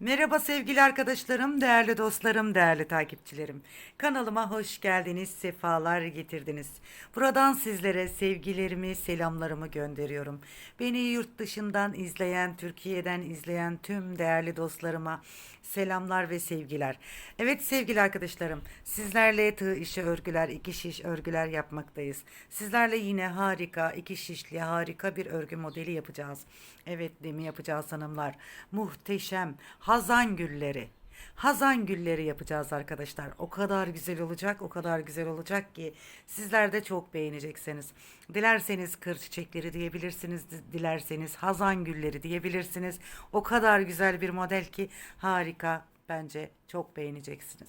Merhaba sevgili arkadaşlarım, değerli dostlarım, değerli takipçilerim. Kanalıma hoş geldiniz, sefalar getirdiniz. Buradan sizlere sevgilerimi, selamlarımı gönderiyorum. Beni yurt dışından izleyen, Türkiye'den izleyen tüm değerli dostlarıma selamlar ve sevgiler. Evet sevgili arkadaşlarım, sizlerle tığ işi örgüler, iki şiş örgüler yapmaktayız. Sizlerle yine harika, iki şişli harika bir örgü modeli yapacağız. Evet demi yapacağız hanımlar. Muhteşem hazan gülleri. Hazan gülleri yapacağız arkadaşlar. O kadar güzel olacak, o kadar güzel olacak ki sizler de çok beğeneceksiniz. Dilerseniz kır çiçekleri diyebilirsiniz, di- dilerseniz hazan gülleri diyebilirsiniz. O kadar güzel bir model ki harika. Bence çok beğeneceksiniz.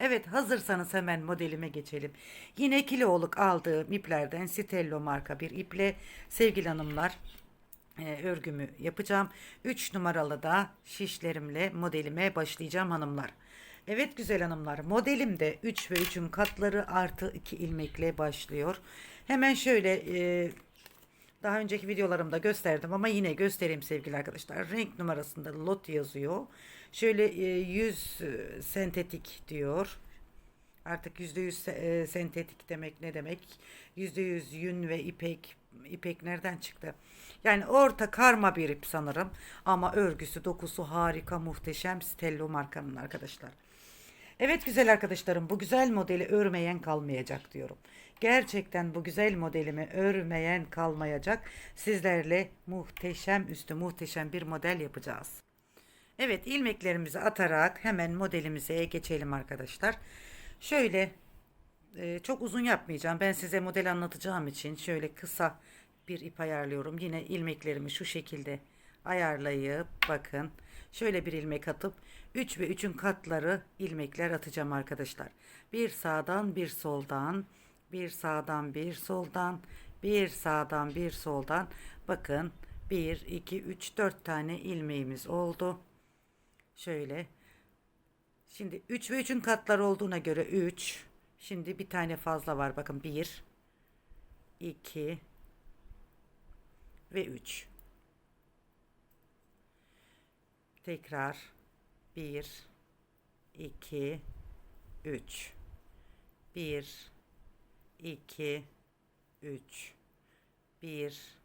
Evet hazırsanız hemen modelime geçelim. Yine kiloluk aldığım iplerden Stello marka bir iple sevgili hanımlar e, örgümü yapacağım. 3 numaralı da şişlerimle modelime başlayacağım hanımlar. Evet güzel hanımlar modelimde 3 ve 3'ün katları artı 2 ilmekle başlıyor. Hemen şöyle e, daha önceki videolarımda gösterdim ama yine göstereyim sevgili arkadaşlar. Renk numarasında lot yazıyor. Şöyle e, 100 e, sentetik diyor. Artık %100 se- e, sentetik demek ne demek? %100 yün ve ipek. İpek nereden çıktı? Yani orta karma bir ip sanırım. Ama örgüsü, dokusu harika, muhteşem. Stello markanın arkadaşlar. Evet güzel arkadaşlarım bu güzel modeli örmeyen kalmayacak diyorum. Gerçekten bu güzel modelimi örmeyen kalmayacak. Sizlerle muhteşem üstü muhteşem bir model yapacağız. Evet ilmeklerimizi atarak hemen modelimize geçelim arkadaşlar. Şöyle e, çok uzun yapmayacağım. Ben size model anlatacağım için şöyle kısa bir ip ayarlıyorum. Yine ilmeklerimi şu şekilde ayarlayıp bakın şöyle bir ilmek atıp 3 ve 3'ün katları ilmekler atacağım arkadaşlar. Bir sağdan bir soldan bir sağdan bir soldan bir sağdan bir soldan bakın 1 2 3 4 tane ilmeğimiz oldu. Şöyle Şimdi 3 ve 3'ün katları olduğuna göre 3. Şimdi bir tane fazla var. Bakın 1, 2 ve 3. Tekrar 1, 2, 3. 1, 2, 3. 1,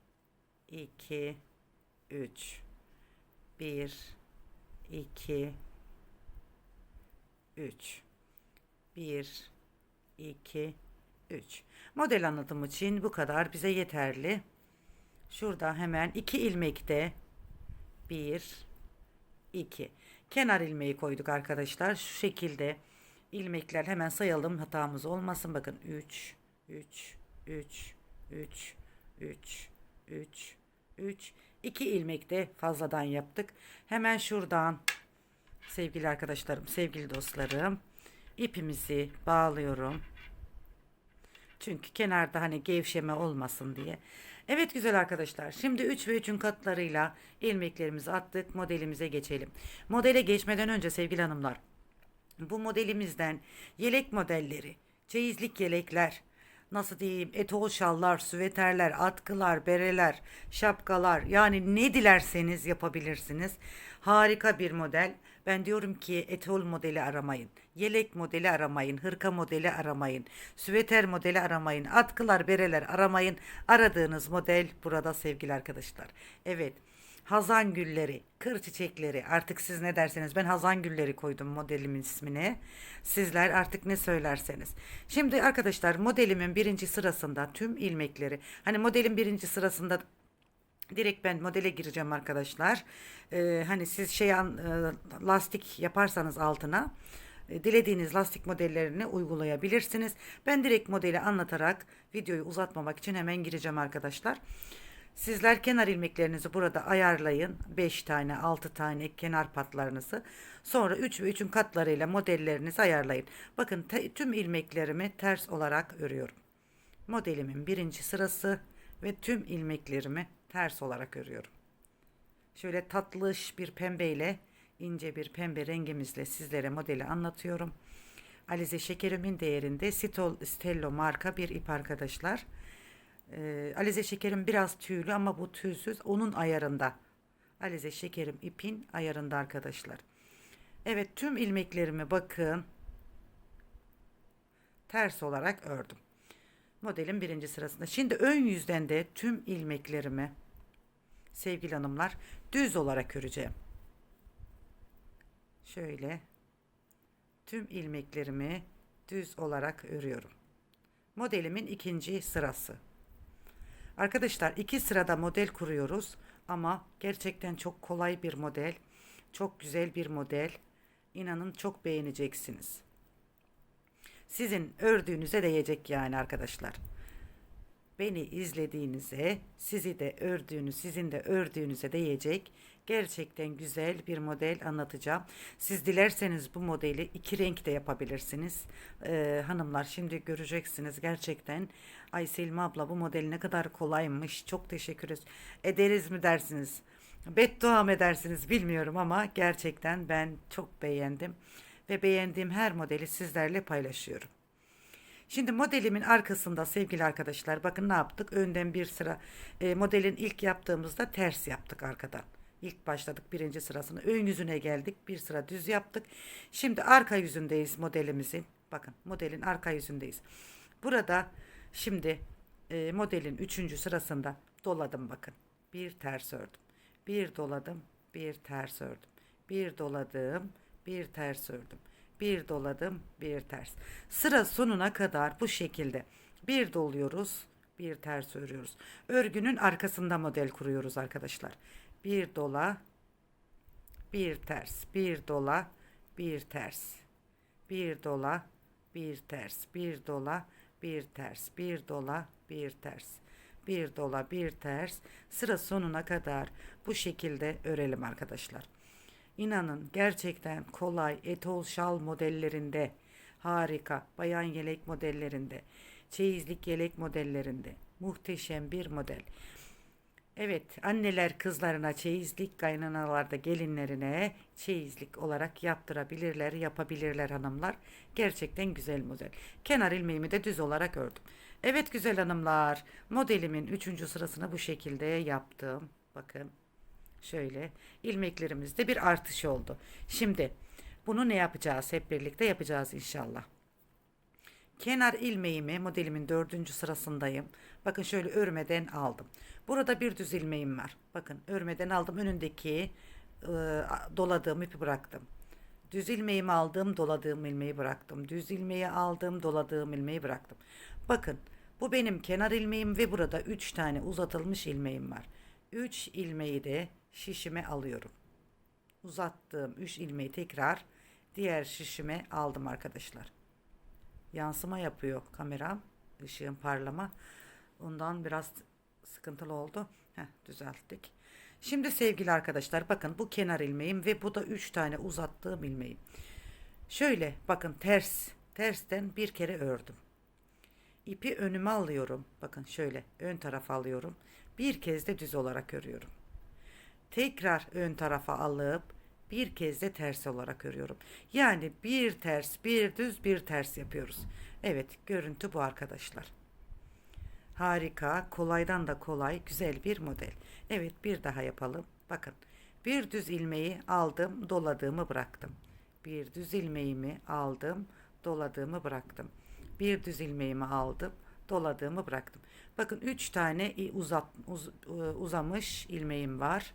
2, 3. 1, 2, 3 1 2 3 model anlatım için bu kadar bize yeterli şurada hemen iki ilmekte 1 2 kenar ilmeği koyduk arkadaşlar şu şekilde ilmekler hemen sayalım hatamız olmasın bakın 3 3 3 3 3 3 3 2 ilmekte fazladan yaptık hemen şuradan sevgili arkadaşlarım, sevgili dostlarım. ipimizi bağlıyorum. Çünkü kenarda hani gevşeme olmasın diye. Evet güzel arkadaşlar. Şimdi 3 ve 3'ün katlarıyla ilmeklerimizi attık. Modelimize geçelim. Modele geçmeden önce sevgili hanımlar. Bu modelimizden yelek modelleri, çeyizlik yelekler, nasıl diyeyim etol şallar, süveterler, atkılar, bereler, şapkalar yani ne dilerseniz yapabilirsiniz. Harika bir model. Ben diyorum ki etol modeli aramayın. Yelek modeli aramayın. Hırka modeli aramayın. Süveter modeli aramayın. Atkılar, bereler aramayın. Aradığınız model burada sevgili arkadaşlar. Evet. Hazan gülleri, kır çiçekleri artık siz ne derseniz ben hazan gülleri koydum modelimin ismini. Sizler artık ne söylerseniz. Şimdi arkadaşlar modelimin birinci sırasında tüm ilmekleri hani modelin birinci sırasında direkt ben modele gireceğim arkadaşlar. Ee, hani siz şey e, lastik yaparsanız altına e, dilediğiniz lastik modellerini uygulayabilirsiniz. Ben direkt modeli anlatarak videoyu uzatmamak için hemen gireceğim arkadaşlar. Sizler kenar ilmeklerinizi burada ayarlayın. 5 tane, 6 tane kenar patlarınızı. Sonra 3 ve 3'ün katlarıyla modellerinizi ayarlayın. Bakın tüm ilmeklerimi ters olarak örüyorum. Modelimin birinci sırası ve tüm ilmeklerimi ters olarak örüyorum. Şöyle tatlış bir pembeyle ince bir pembe rengimizle sizlere modeli anlatıyorum. Alize şekerimin değerinde Stol, Stello marka bir ip arkadaşlar. Ee, Alize şekerim biraz tüylü ama bu tüysüz onun ayarında. Alize şekerim ipin ayarında arkadaşlar. Evet tüm ilmeklerimi bakın ters olarak ördüm. Modelin birinci sırasında. Şimdi ön yüzden de tüm ilmeklerimi sevgili hanımlar düz olarak öreceğim. Şöyle tüm ilmeklerimi düz olarak örüyorum. Modelimin ikinci sırası. Arkadaşlar iki sırada model kuruyoruz ama gerçekten çok kolay bir model. Çok güzel bir model. İnanın çok beğeneceksiniz. Sizin ördüğünüze değecek yani arkadaşlar. Beni izlediğinize, sizi de ördüğünüz, sizin de ördüğünüze değecek gerçekten güzel bir model anlatacağım. Siz dilerseniz bu modeli iki renk de yapabilirsiniz. Ee, hanımlar şimdi göreceksiniz gerçekten. Ay Selma abla bu model ne kadar kolaymış. Çok teşekkür ederiz mi dersiniz? Beddua mı edersiniz bilmiyorum ama gerçekten ben çok beğendim. Ve beğendiğim her modeli sizlerle paylaşıyorum. Şimdi modelimin arkasında sevgili arkadaşlar bakın ne yaptık? Önden bir sıra e, modelin ilk yaptığımızda ters yaptık arkadan. İlk başladık birinci sırasını. Ön yüzüne geldik. Bir sıra düz yaptık. Şimdi arka yüzündeyiz modelimizin. Bakın modelin arka yüzündeyiz. Burada şimdi e, modelin üçüncü sırasında doladım bakın. Bir ters ördüm. Bir doladım. Bir ters ördüm. Bir doladım. Bir ters ördüm. Bir doladım. Bir ters. Sıra sonuna kadar bu şekilde bir doluyoruz. Bir ters örüyoruz. Örgünün arkasında model kuruyoruz arkadaşlar bir dola, bir ters, bir dola, bir ters, bir dola, bir ters, bir dola, bir ters, bir dola, bir ters, bir dola, bir ters. Sıra sonuna kadar bu şekilde örelim arkadaşlar. İnanın gerçekten kolay etol şal modellerinde harika bayan yelek modellerinde çeyizlik yelek modellerinde muhteşem bir model. Evet, anneler kızlarına çeyizlik, kaynanalar da gelinlerine çeyizlik olarak yaptırabilirler, yapabilirler hanımlar. Gerçekten güzel model. Kenar ilmeğimi de düz olarak ördüm. Evet güzel hanımlar, modelimin üçüncü sırasını bu şekilde yaptım. Bakın, şöyle ilmeklerimizde bir artış oldu. Şimdi bunu ne yapacağız? Hep birlikte yapacağız inşallah. Kenar ilmeğimi modelimin dördüncü sırasındayım. Bakın şöyle örmeden aldım. Burada bir düz ilmeğim var. Bakın örmeden aldım. Önündeki e, doladığım ipi bıraktım. Düz ilmeğimi aldım, doladığım ilmeği bıraktım. Düz ilmeği aldım, doladığım ilmeği bıraktım. Bakın bu benim kenar ilmeğim ve burada 3 tane uzatılmış ilmeğim var. 3 ilmeği de şişime alıyorum. Uzattığım 3 ilmeği tekrar diğer şişime aldım arkadaşlar yansıma yapıyor kameram. Işığın parlama. Ondan biraz sıkıntılı oldu. Heh, düzelttik. Şimdi sevgili arkadaşlar bakın bu kenar ilmeğim ve bu da 3 tane uzattığım ilmeğim. Şöyle bakın ters tersten bir kere ördüm. İpi önüme alıyorum. Bakın şöyle ön tarafa alıyorum. Bir kez de düz olarak örüyorum. Tekrar ön tarafa alıp bir kez de ters olarak örüyorum. Yani bir ters, bir düz, bir ters yapıyoruz. Evet, görüntü bu arkadaşlar. Harika, kolaydan da kolay, güzel bir model. Evet, bir daha yapalım. Bakın, bir düz ilmeği aldım, doladığımı bıraktım. Bir düz ilmeğimi aldım, doladığımı bıraktım. Bir düz ilmeğimi aldım, doladığımı bıraktım. Bakın üç tane uzat, uz, uzamış ilmeğim var.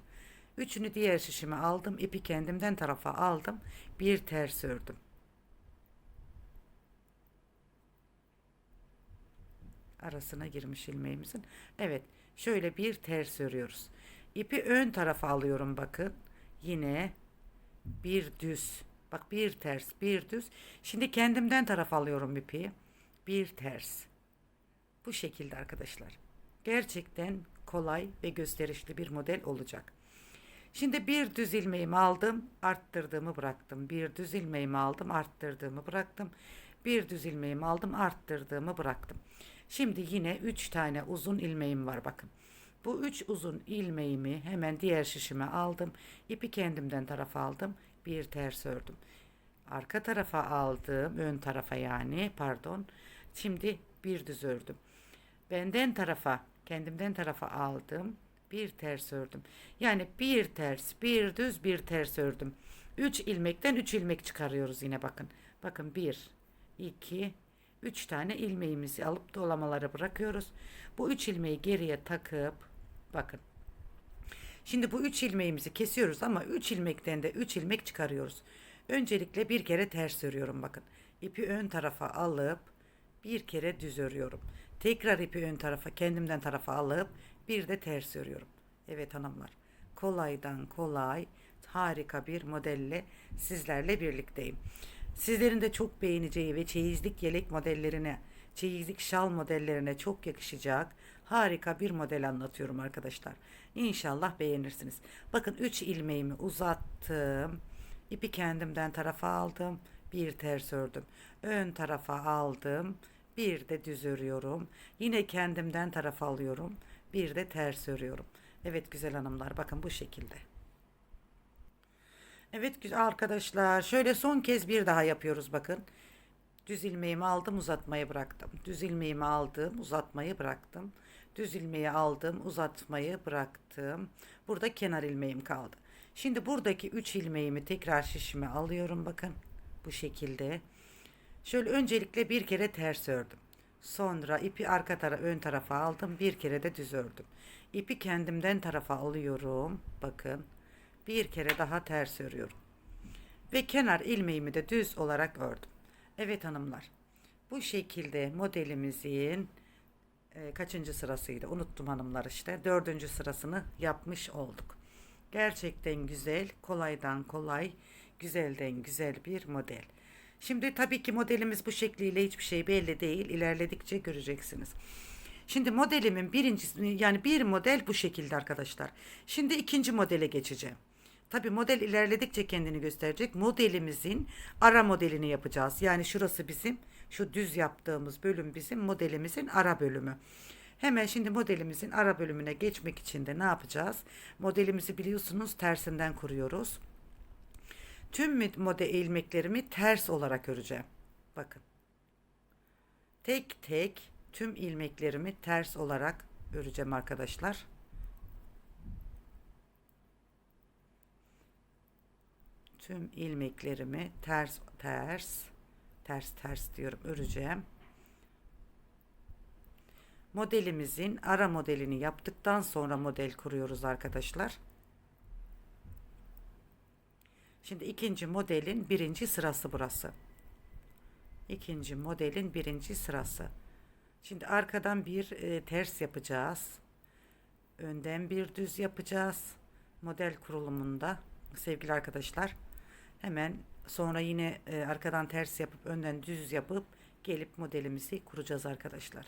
Üçünü diğer şişime aldım. ipi kendimden tarafa aldım. Bir ters ördüm. Arasına girmiş ilmeğimizin. Evet. Şöyle bir ters örüyoruz. İpi ön tarafa alıyorum bakın. Yine bir düz. Bak bir ters, bir düz. Şimdi kendimden taraf alıyorum ipi. Bir ters. Bu şekilde arkadaşlar. Gerçekten kolay ve gösterişli bir model olacak. Şimdi bir düz ilmeğimi aldım, arttırdığımı bıraktım. Bir düz ilmeğimi aldım, arttırdığımı bıraktım. Bir düz ilmeğimi aldım, arttırdığımı bıraktım. Şimdi yine 3 tane uzun ilmeğim var bakın. Bu 3 uzun ilmeğimi hemen diğer şişime aldım. İpi kendimden tarafa aldım. Bir ters ördüm. Arka tarafa aldım, ön tarafa yani pardon. Şimdi bir düz ördüm. Benden tarafa, kendimden tarafa aldım bir ters ördüm. Yani bir ters, bir düz, bir ters ördüm. 3 ilmekten 3 ilmek çıkarıyoruz yine bakın. Bakın 1, 2, 3 tane ilmeğimizi alıp dolamaları bırakıyoruz. Bu 3 ilmeği geriye takıp bakın. Şimdi bu 3 ilmeğimizi kesiyoruz ama 3 ilmekten de 3 ilmek çıkarıyoruz. Öncelikle bir kere ters örüyorum bakın. İpi ön tarafa alıp bir kere düz örüyorum. Tekrar ipi ön tarafa kendimden tarafa alıp bir de ters örüyorum. Evet hanımlar. Kolaydan kolay harika bir modelle sizlerle birlikteyim. Sizlerin de çok beğeneceği ve çeyizlik yelek modellerine, çeyizlik şal modellerine çok yakışacak harika bir model anlatıyorum arkadaşlar. İnşallah beğenirsiniz. Bakın 3 ilmeğimi uzattım. İpi kendimden tarafa aldım. Bir ters ördüm. Ön tarafa aldım. Bir de düz örüyorum. Yine kendimden tarafa alıyorum. Bir de ters örüyorum. Evet güzel hanımlar bakın bu şekilde. Evet güzel arkadaşlar şöyle son kez bir daha yapıyoruz bakın. Düz ilmeğimi aldım uzatmayı bıraktım. Düz ilmeğimi aldım uzatmayı bıraktım. Düz ilmeği aldım uzatmayı bıraktım. Burada kenar ilmeğim kaldı. Şimdi buradaki 3 ilmeğimi tekrar şişime alıyorum bakın. Bu şekilde. Şöyle öncelikle bir kere ters ördüm. Sonra ipi arka tara ön tarafa aldım. Bir kere de düz ördüm. İpi kendimden tarafa alıyorum. Bakın. Bir kere daha ters örüyorum. Ve kenar ilmeğimi de düz olarak ördüm. Evet hanımlar. Bu şekilde modelimizin e, kaçıncı sırasıydı? Unuttum hanımlar işte. Dördüncü sırasını yapmış olduk. Gerçekten güzel, kolaydan kolay, güzelden güzel bir model. Şimdi tabii ki modelimiz bu şekliyle hiçbir şey belli değil. İlerledikçe göreceksiniz. Şimdi modelimin birincisi yani bir model bu şekilde arkadaşlar. Şimdi ikinci modele geçeceğim. Tabii model ilerledikçe kendini gösterecek. Modelimizin ara modelini yapacağız. Yani şurası bizim şu düz yaptığımız bölüm bizim modelimizin ara bölümü. Hemen şimdi modelimizin ara bölümüne geçmek için de ne yapacağız? Modelimizi biliyorsunuz tersinden kuruyoruz. Tüm model ilmeklerimi ters olarak öreceğim. Bakın. Tek tek tüm ilmeklerimi ters olarak öreceğim arkadaşlar. Tüm ilmeklerimi ters ters ters ters diyorum öreceğim. Modelimizin ara modelini yaptıktan sonra model kuruyoruz arkadaşlar. Şimdi ikinci modelin birinci sırası burası. İkinci modelin birinci sırası. Şimdi arkadan bir e, ters yapacağız. Önden bir düz yapacağız. Model kurulumunda sevgili arkadaşlar. Hemen sonra yine e, arkadan ters yapıp önden düz yapıp gelip modelimizi kuracağız arkadaşlar.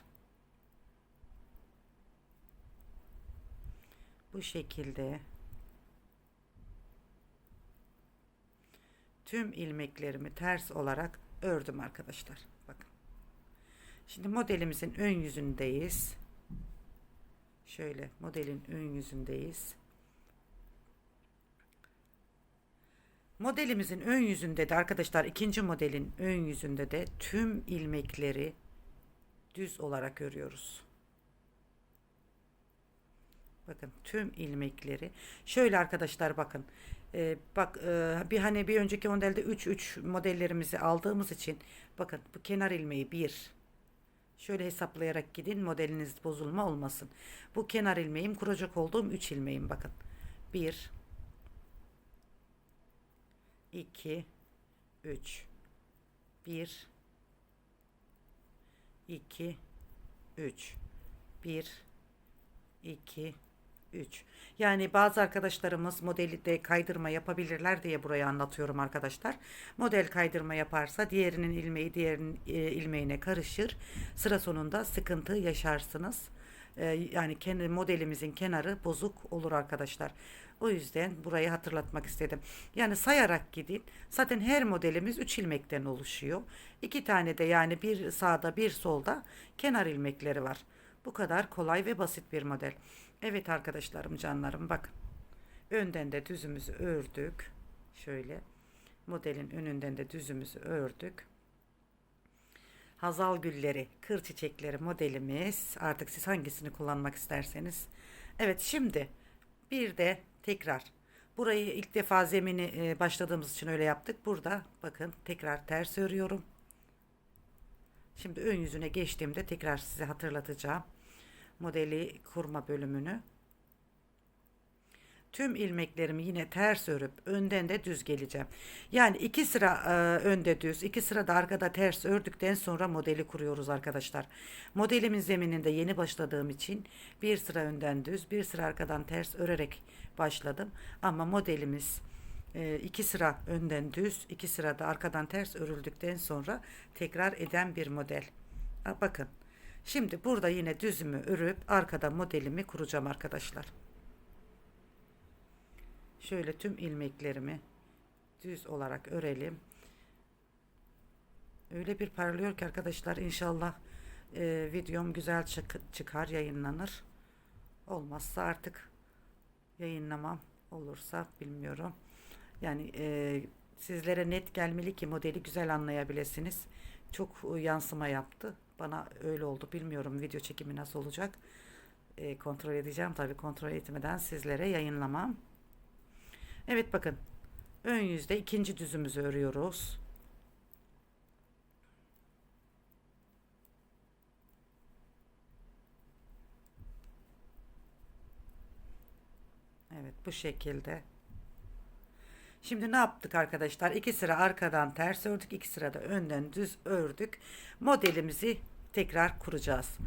Bu şekilde tüm ilmeklerimi ters olarak ördüm arkadaşlar. Bakın. Şimdi modelimizin ön yüzündeyiz. Şöyle modelin ön yüzündeyiz. Modelimizin ön yüzünde de arkadaşlar ikinci modelin ön yüzünde de tüm ilmekleri düz olarak örüyoruz. Bakın tüm ilmekleri. Şöyle arkadaşlar bakın. Ee, bak e, bir hani bir önceki modelde 3 3 modellerimizi aldığımız için bakın bu kenar ilmeği 1 Şöyle hesaplayarak gidin modeliniz bozulma olmasın. Bu kenar ilmeğim kuracak olduğum 3 ilmeğim bakın. 1 2 3 1 2 3 1 2 3. Yani bazı arkadaşlarımız modeli de kaydırma yapabilirler diye buraya anlatıyorum arkadaşlar. Model kaydırma yaparsa diğerinin ilmeği diğerinin e, ilmeğine karışır. Sıra sonunda sıkıntı yaşarsınız. E, yani kendi modelimizin kenarı bozuk olur arkadaşlar. O yüzden burayı hatırlatmak istedim. Yani sayarak gidin. Zaten her modelimiz 3 ilmekten oluşuyor. İki tane de yani bir sağda bir solda kenar ilmekleri var. Bu kadar kolay ve basit bir model. Evet arkadaşlarım canlarım bakın. Önden de düzümüzü ördük. Şöyle modelin önünden de düzümüzü ördük. Hazal gülleri, kır çiçekleri modelimiz. Artık siz hangisini kullanmak isterseniz. Evet şimdi bir de tekrar Burayı ilk defa zemini e, başladığımız için öyle yaptık. Burada bakın tekrar ters örüyorum. Şimdi ön yüzüne geçtiğimde tekrar size hatırlatacağım. Modeli kurma bölümünü. Tüm ilmeklerimi yine ters örüp önden de düz geleceğim. Yani iki sıra e, önde düz, iki sıra da arkada ters ördükten sonra modeli kuruyoruz arkadaşlar. Modelimin zemininde yeni başladığım için bir sıra önden düz, bir sıra arkadan ters örerek başladım. Ama modelimiz e, iki sıra önden düz, iki sıra da arkadan ters örüldükten sonra tekrar eden bir model. Bakın. Şimdi burada yine düzümü örüp arkada modelimi kuracağım arkadaşlar. Şöyle tüm ilmeklerimi düz olarak örelim. Öyle bir parlıyor ki arkadaşlar inşallah e, videom güzel çık çıkar yayınlanır. Olmazsa artık yayınlamam olursa bilmiyorum. Yani e, sizlere net gelmeli ki modeli güzel anlayabilirsiniz. Çok yansıma yaptı. Bana öyle oldu bilmiyorum video çekimi nasıl olacak. E, kontrol edeceğim tabi kontrol etmeden sizlere yayınlamam. Evet bakın. Ön yüzde ikinci düzümüzü örüyoruz. Evet bu şekilde. Şimdi ne yaptık arkadaşlar? İki sıra arkadan ters ördük. iki sırada önden düz ördük. Modelimizi tekrar kuracağız.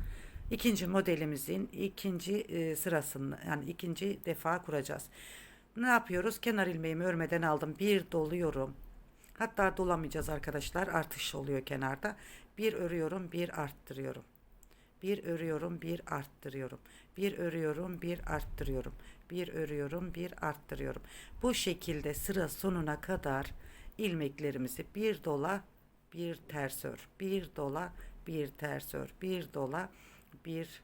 İkinci modelimizin ikinci e, sırasını yani ikinci defa kuracağız. Ne yapıyoruz? Kenar ilmeğimi örmeden aldım. Bir doluyorum. Hatta dolamayacağız arkadaşlar. Artış oluyor kenarda. Bir örüyorum, bir arttırıyorum. Bir örüyorum, bir arttırıyorum. Bir örüyorum, bir arttırıyorum. Bir örüyorum, bir arttırıyorum. Bu şekilde sıra sonuna kadar ilmeklerimizi bir dola, bir ters ör. Bir dola, bir ters ör. Bir dola, bir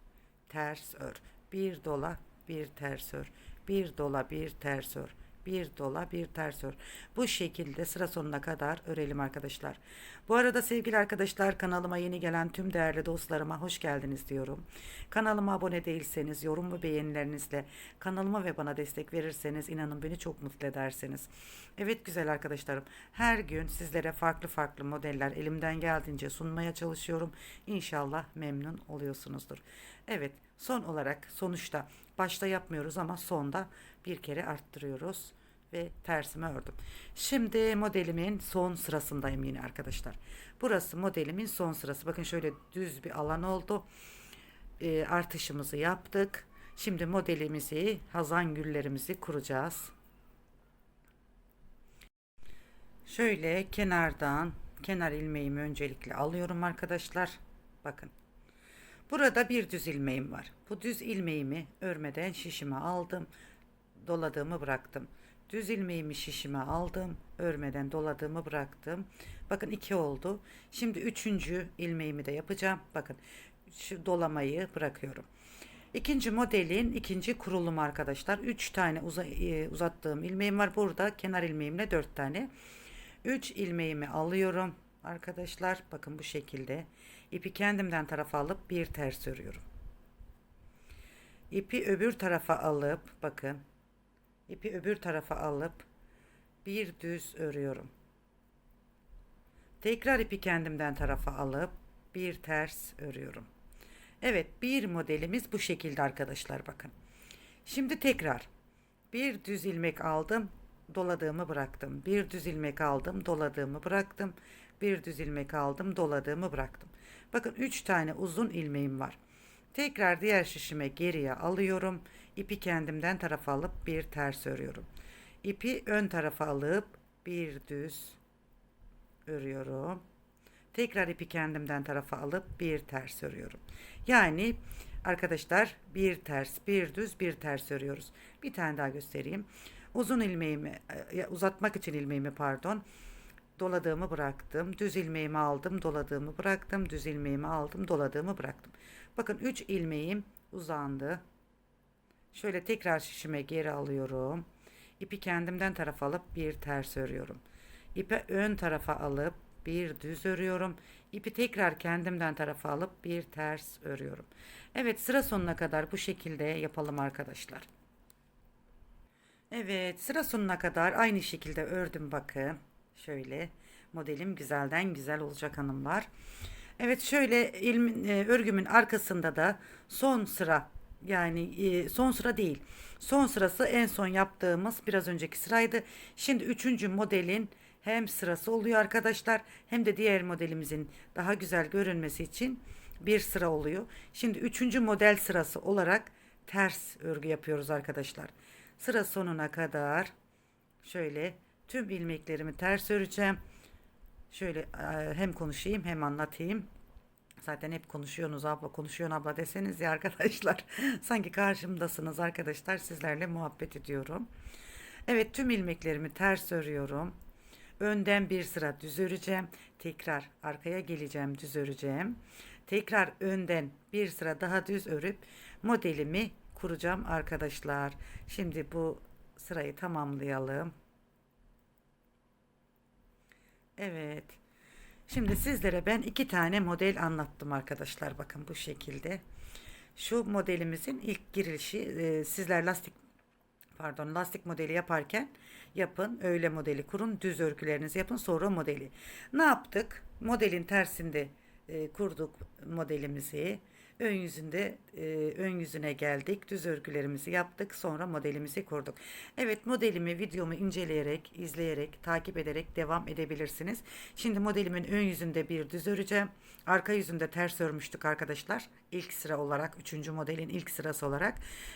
ters ör. Bir dola, bir ters ör bir dola bir ters ör bir dola bir ters ör. Bu şekilde sıra sonuna kadar örelim arkadaşlar. Bu arada sevgili arkadaşlar kanalıma yeni gelen tüm değerli dostlarıma hoş geldiniz diyorum. Kanalıma abone değilseniz yorum ve beğenilerinizle kanalıma ve bana destek verirseniz inanın beni çok mutlu edersiniz. Evet güzel arkadaşlarım her gün sizlere farklı farklı modeller elimden geldiğince sunmaya çalışıyorum. İnşallah memnun oluyorsunuzdur evet son olarak sonuçta Başta yapmıyoruz ama sonda bir kere arttırıyoruz ve tersime ördüm. Şimdi modelimin son sırasındayım yine arkadaşlar. Burası modelimin son sırası. Bakın şöyle düz bir alan oldu. E, artışımızı yaptık. Şimdi modelimizi, hazan güllerimizi kuracağız. Şöyle kenardan kenar ilmeğimi öncelikle alıyorum arkadaşlar. Bakın Burada bir düz ilmeğim var. Bu düz ilmeğimi örmeden şişime aldım. Doladığımı bıraktım. Düz ilmeğimi şişime aldım. Örmeden doladığımı bıraktım. Bakın iki oldu. Şimdi üçüncü ilmeğimi de yapacağım. Bakın şu dolamayı bırakıyorum. İkinci modelin ikinci kurulumu arkadaşlar. Üç tane uza, e, uzattığım ilmeğim var. Burada kenar ilmeğimle dört tane. Üç ilmeğimi alıyorum arkadaşlar. Bakın bu şekilde. İpi kendimden tarafa alıp bir ters örüyorum. İpi öbür tarafa alıp bakın. İpi öbür tarafa alıp bir düz örüyorum. Tekrar ipi kendimden tarafa alıp bir ters örüyorum. Evet bir modelimiz bu şekilde arkadaşlar bakın. Şimdi tekrar bir düz ilmek aldım doladığımı bıraktım. Bir düz ilmek aldım doladığımı bıraktım. Bir düz ilmek aldım doladığımı bıraktım. Bakın 3 tane uzun ilmeğim var. Tekrar diğer şişime geriye alıyorum. İpi kendimden tarafa alıp bir ters örüyorum. İpi ön tarafa alıp bir düz örüyorum. Tekrar ipi kendimden tarafa alıp bir ters örüyorum. Yani arkadaşlar bir ters, bir düz, bir ters örüyoruz. Bir tane daha göstereyim. Uzun ilmeğimi e, uzatmak için ilmeğimi pardon doladığımı bıraktım. Düz ilmeğimi aldım, doladığımı bıraktım. Düz ilmeğimi aldım, doladığımı bıraktım. Bakın 3 ilmeğim uzandı. Şöyle tekrar şişime geri alıyorum. İpi kendimden tarafa alıp bir ters örüyorum. İpi ön tarafa alıp bir düz örüyorum. İpi tekrar kendimden tarafa alıp bir ters örüyorum. Evet sıra sonuna kadar bu şekilde yapalım arkadaşlar. Evet, sıra sonuna kadar aynı şekilde ördüm bakın. Şöyle modelim güzelden güzel olacak hanımlar. Evet şöyle ilmin, e, örgümün arkasında da son sıra yani e, son sıra değil. Son sırası en son yaptığımız biraz önceki sıraydı. Şimdi üçüncü modelin hem sırası oluyor arkadaşlar hem de diğer modelimizin daha güzel görünmesi için bir sıra oluyor. Şimdi üçüncü model sırası olarak ters örgü yapıyoruz arkadaşlar. Sıra sonuna kadar şöyle tüm ilmeklerimi ters öreceğim. Şöyle e, hem konuşayım hem anlatayım. Zaten hep konuşuyorsunuz abla, konuşuyorsun abla deseniz ya arkadaşlar. Sanki karşımdasınız arkadaşlar. Sizlerle muhabbet ediyorum. Evet tüm ilmeklerimi ters örüyorum. Önden bir sıra düz öreceğim. Tekrar arkaya geleceğim, düz öreceğim. Tekrar önden bir sıra daha düz örüp modelimi kuracağım arkadaşlar. Şimdi bu sırayı tamamlayalım. Evet. Şimdi sizlere ben iki tane model anlattım arkadaşlar. Bakın bu şekilde. Şu modelimizin ilk girişi e, sizler lastik pardon lastik modeli yaparken yapın. Öyle modeli kurun. Düz örgülerinizi yapın. Sonra modeli. Ne yaptık? Modelin tersinde e, kurduk modelimizi. Ön yüzünde e, ön yüzüne geldik. Düz örgülerimizi yaptık. Sonra modelimizi kurduk. Evet modelimi videomu inceleyerek, izleyerek, takip ederek devam edebilirsiniz. Şimdi modelimin ön yüzünde bir düz öreceğim. Arka yüzünde ters örmüştük arkadaşlar. İlk sıra olarak, üçüncü modelin ilk sırası olarak.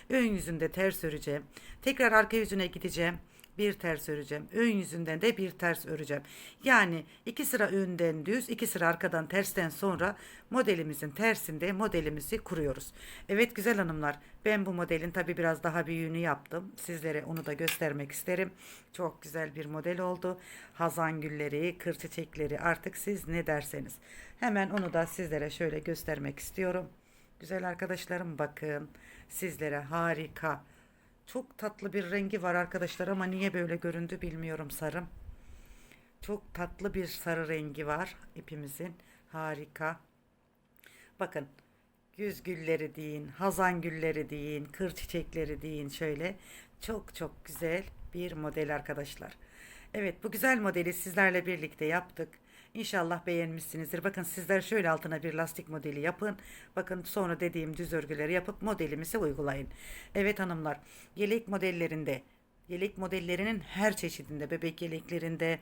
Ön yüzünde ters öreceğim. Tekrar arka yüzüne gideceğim bir ters öreceğim. Ön yüzünden de bir ters öreceğim. Yani iki sıra önden düz, iki sıra arkadan tersten sonra modelimizin tersinde modelimizi kuruyoruz. Evet güzel hanımlar, ben bu modelin tabi biraz daha büyüğünü yaptım. Sizlere onu da göstermek isterim. Çok güzel bir model oldu. Hazan gülleri, kır çiçekleri artık siz ne derseniz. Hemen onu da sizlere şöyle göstermek istiyorum. Güzel arkadaşlarım bakın sizlere harika çok tatlı bir rengi var arkadaşlar ama niye böyle göründü bilmiyorum sarım. Çok tatlı bir sarı rengi var ipimizin. Harika. Bakın yüz gülleri deyin, hazan gülleri deyin, kır çiçekleri deyin şöyle. Çok çok güzel bir model arkadaşlar. Evet bu güzel modeli sizlerle birlikte yaptık. İnşallah beğenmişsinizdir. Bakın sizler şöyle altına bir lastik modeli yapın. Bakın sonra dediğim düz örgüleri yapıp modelimizi uygulayın. Evet hanımlar yelek modellerinde Yelek modellerinin her çeşidinde, bebek yeleklerinde,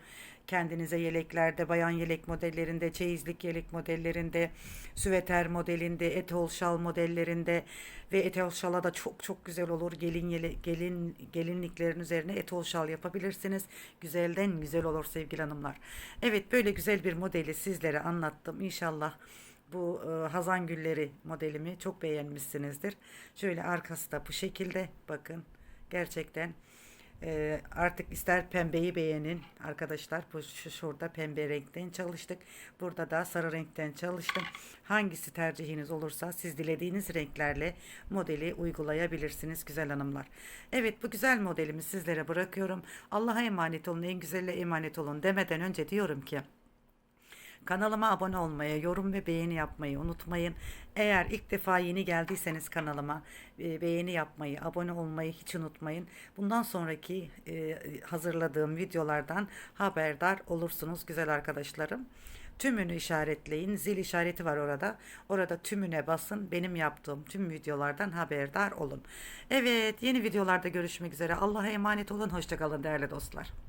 kendinize yeleklerde, bayan yelek modellerinde, çeyizlik yelek modellerinde, süveter modelinde, etol şal modellerinde ve etol şala da çok çok güzel olur. Gelin yele, gelin gelinliklerin üzerine etol şal yapabilirsiniz. Güzelden güzel olur sevgili hanımlar. Evet böyle güzel bir modeli sizlere anlattım. İnşallah bu e, Hazan Gülleri modelimi çok beğenmişsinizdir. Şöyle arkası da bu şekilde bakın. Gerçekten ee, artık ister pembeyi beğenin arkadaşlar. Bu şu şurada pembe renkten çalıştık. Burada da sarı renkten çalıştım. Hangisi tercihiniz olursa siz dilediğiniz renklerle modeli uygulayabilirsiniz güzel hanımlar. Evet bu güzel modelimi sizlere bırakıyorum. Allah'a emanet olun. En güzelle emanet olun demeden önce diyorum ki Kanalıma abone olmayı, yorum ve beğeni yapmayı unutmayın. Eğer ilk defa yeni geldiyseniz kanalıma e, beğeni yapmayı, abone olmayı hiç unutmayın. Bundan sonraki e, hazırladığım videolardan haberdar olursunuz güzel arkadaşlarım. Tümünü işaretleyin. Zil işareti var orada. Orada tümüne basın. Benim yaptığım tüm videolardan haberdar olun. Evet yeni videolarda görüşmek üzere. Allah'a emanet olun. Hoşçakalın değerli dostlar.